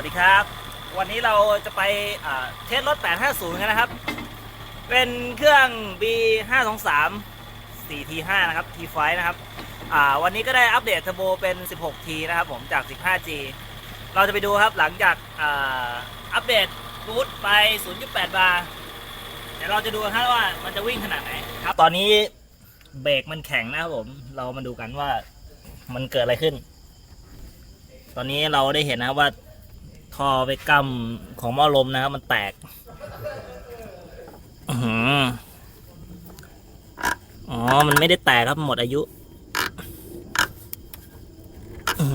วัสดีครับ วันนี้เราจะไปเทสรถ 850 กันนะครับ เป็นเครื่อง B 5 2 3 4T5 นะครับ T5 นะครับวันนี้ก็ได้อัปเดตเทอร์โบเป็น 16T นะครับผมจาก 15G เราจะไปดูครับหลังจากอัปเดตบูทไป 0.8 บาร์เดี๋ยวเราจะดูครับว่ามันจะวิ่งขนาดไหนครับ ตอนนี้เบรกมันแข็งนะครับผม เรามาดูกันว่ามันเกิดอะไรขึ้น ตอนนี้เราได้เห็นนะครับว่า ท่อไปกั้มของหม้อลมนะครับ มันแตกอ๋อ มันไม่ได้แตกครับหมดอายุ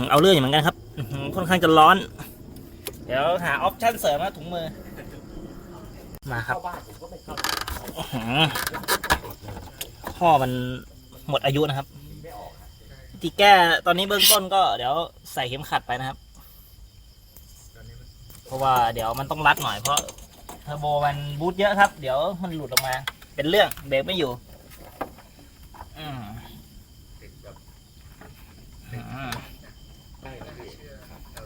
เอาเรื่องอยู่เหมือนกันครับค่อนข้างจะร้อน เดี๋ยวหาออปชั่นเสริมนะถุงมือ มาครับอื้อหือท่อมันหมดอายุนะครับที่แก้ตอนนี้เบื้องต้นก็เดี๋ยวใส่เข็มขัดไปนะครับ เพราะว่าเดี๋ยวมันต้องรัดหน่อยเพราะเทอร์โบมันบูทเยอะครับ เดี๋ยวมันหลุดออกมา เป็นเรื่องเบรกไม่อยู่อืมอืมใช่ครับพี่ครับ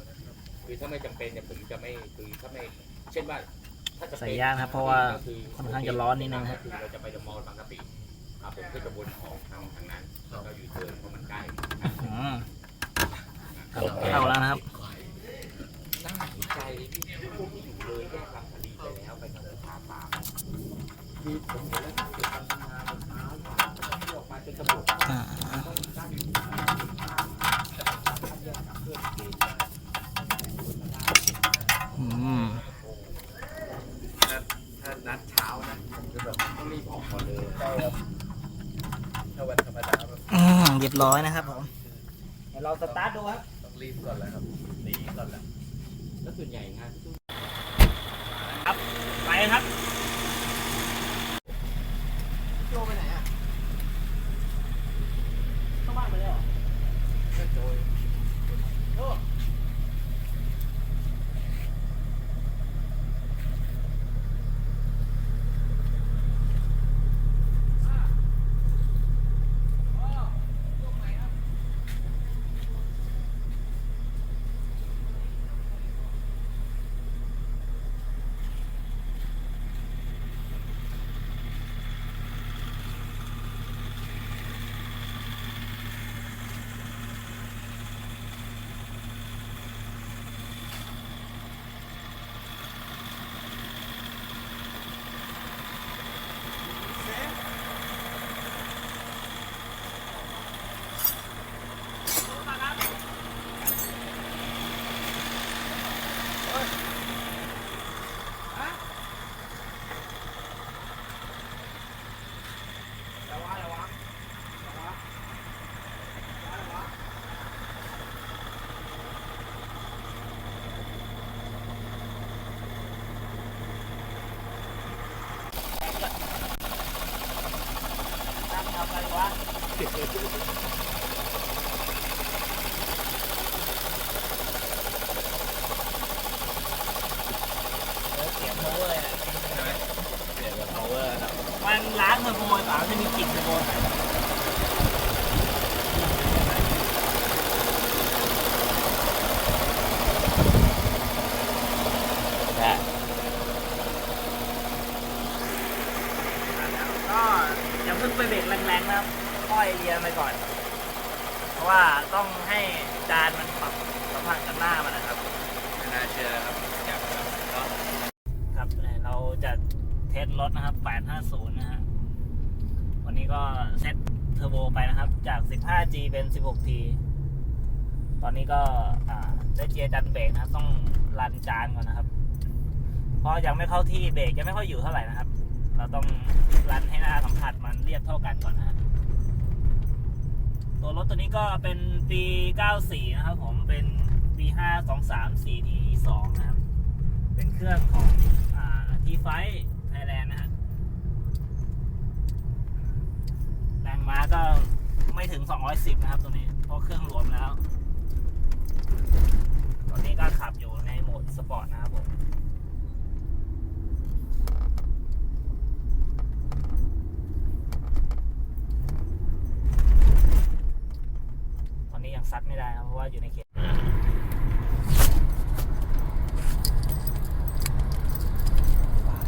คือถ้าไม่จำเป็นเนี่ยผมจะไม่คือถ้าไม่เช่นว่าถ้าจะใส่ยากนะครับเพราะว่าค่อนข้างจะร้อนนิดนึงครับคือเราจะไปเดอะมอลล์บางกะปิครับผมก็จะวนออกทางทางนั้นแล้วก็อยู่เทิร์นเพราะมันใกล้ อืมครับเข้าแล้วนะครับ น่าสนใจที่พวกที่อยู่เลยแยกลำคดีไปแล้วไปทางสาขาคือผมเห็นแล้วที่เกิดการทำงานเช้าที่ออกมาเป็นตำรวจ อ่า ต้องตั้งอยู่จะทำแยกกับเพื่อนเกณฑ์ได้ อืม ถ้าถ้านัดเช้านะผมจะแบบ ต้องรีบออกก่อนเลย ใช่ครับ ถ้าวันธรรมดาแบบอืมเรียบร้อยนะครับผมเดี๋ยวเราสตาร์ทดูครับต้องรีบก่อนแล้วครับหนีก่อนแล้ว แล้วส่วนใหญ่งานที่ครับ ไปครับ โจไปไหนอะ เข้าบ้านไปเลยเหรอ โจย ตั้งทำอะไรวะ เสียงโมเวอร์เลยนะเปลี่ยนเป็น power ครับมันล้างเทอร์โบเปล่าจะมีกลิ่นเทอร์โบใส่ก็อย่า เพิ่งไปเบรกแรงๆนะครับค่อยเลียนไปก่อน เพราะว่าต้องให้จานมันปรับสัมผัสกับหน้ามันนะครับไม่น่าเชื่อครับอยากแบบก็ครับเอ่อเราจะเทสรถนะครับ 850 นะฮะ วันนี้ก็เซ็ตเทอร์โบไปนะครับ จาก 15G เป็น 16T ตอนนี้ก็อ่าได้เจียร์ดันเบรกนะครับ ต้องรันจานก่อนนะครับ เพราะยังไม่เข้าที่เบรกยังไม่ค่อยอยู่เท่าไหร่นะครับ เราต้องรันให้หน้าสัมผัสมันเรียบเท่ากันก่อนนะฮะตัวรถตัวนี้ก็เป็นปี 94 นะครับผมเป็นปี 523 4T2 นะครับ เป็นเครื่องของอ่าทีไฟไทยแลนด์นะฮะแรงม้าก็ไม่ถึง 210 นะครับตัวนี้ เพราะเครื่องรวมแล้ว ตอนนี้ก็ขับอยู่ในโหมดสปอร์ตนะครับผม ซัดไม่ได้ครับเพราะว่าอยู่ในเขต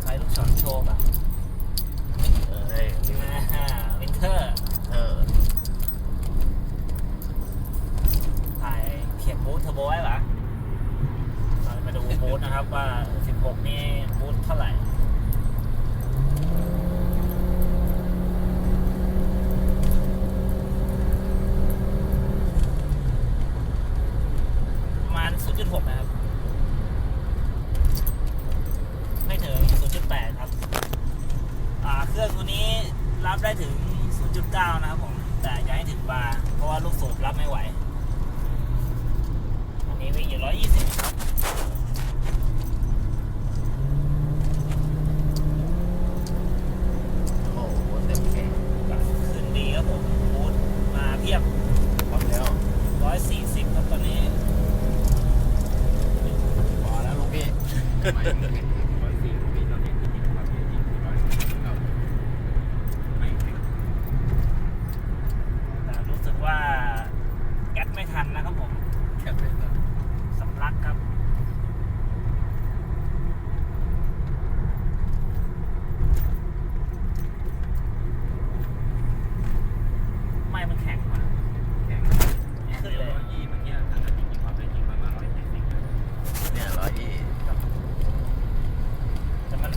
ไฟลูกศรโชว์แบบเออได้อย่างมวินเทอร์เออถ่ายเข็มบูทเทอร์โบไว้ปะรอจะมาดูบูทนะครับว่า 16 นี่บูท ได้ถึง 0.9 นะครับผม แต่อย่าให้ถึงบาร์เพราะว่าลูกสูบรับไม่ไหว อันนี้วิ่งอยู่ 120 ครับ โอ้โหเต็มแข้ง ขึ้นดีครับผมบูทมาเพียบ พร้อมแล้ว 140 ครับตอนนี้ พอแล้วลูกพี่ ไม่แข่งร้อยสี่ปีตอนนี้ที่ยิงความเร็วยิงร้อยสี่สิบเก้าไม่แข่ง แต่รู้สึกว่าแก๊สไม่ทันนะครับผม แค่เป็นแบบ สำลักครับ ไม่มันแข็งมา แข่ง ขึ้นเลย ร้อยยี่เมื่อกี้ถ้าเกิดยิงความเร็วยิงประมาณร้อยสี่สิบ เนี่ยร้อยยี่ แต่มัน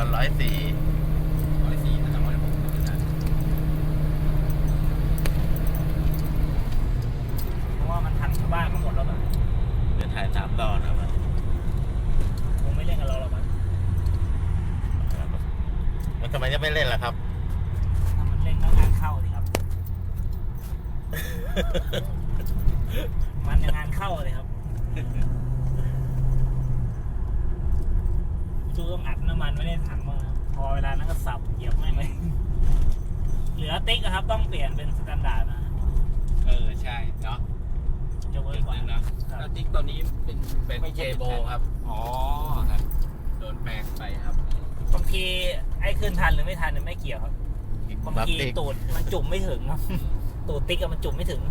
ตอนร้อยสี่ร้อยสี่ถ้าจะร้อยหกไม่ได้เพราะว่ามันทันชาวบ้านเขาหมดแล้วแบบเดี๋ยวถ่ายสามตอนนะมันคงไม่เล่นกับเราหรอกมั้งมันทำไมจะไม่เล่นล่ะครับ ถ้ามันเล่นก็งานเข้าสิครับ มันงานเข้าเลยครับจูต้องอัดน้ำมันไม่ได้ถังมาพอเวลานั้นก็สับเหยียบไม่งเลย เหลือติ๊กอะครับต้องเปลี่ยนเป็นสแตนดาร์ดนะเออใช่เนาะจะเวิร์จุกดกว่าหนึงนะแล้วติ๊กตอนนี้เป็นเป็นไม่ใช่ เจโบเป็นแผ่นครับอ๋อครับโดนแปลงไปครับบางทีไอ้ขึ้นทันหรือไม่ทันเนี่ยไม่เกี่ยวครับบางบัฟทีติกตูดมันจุ่มไม่ถึงครับตูดติ๊กอะมันจุ่มไม่ถึงอ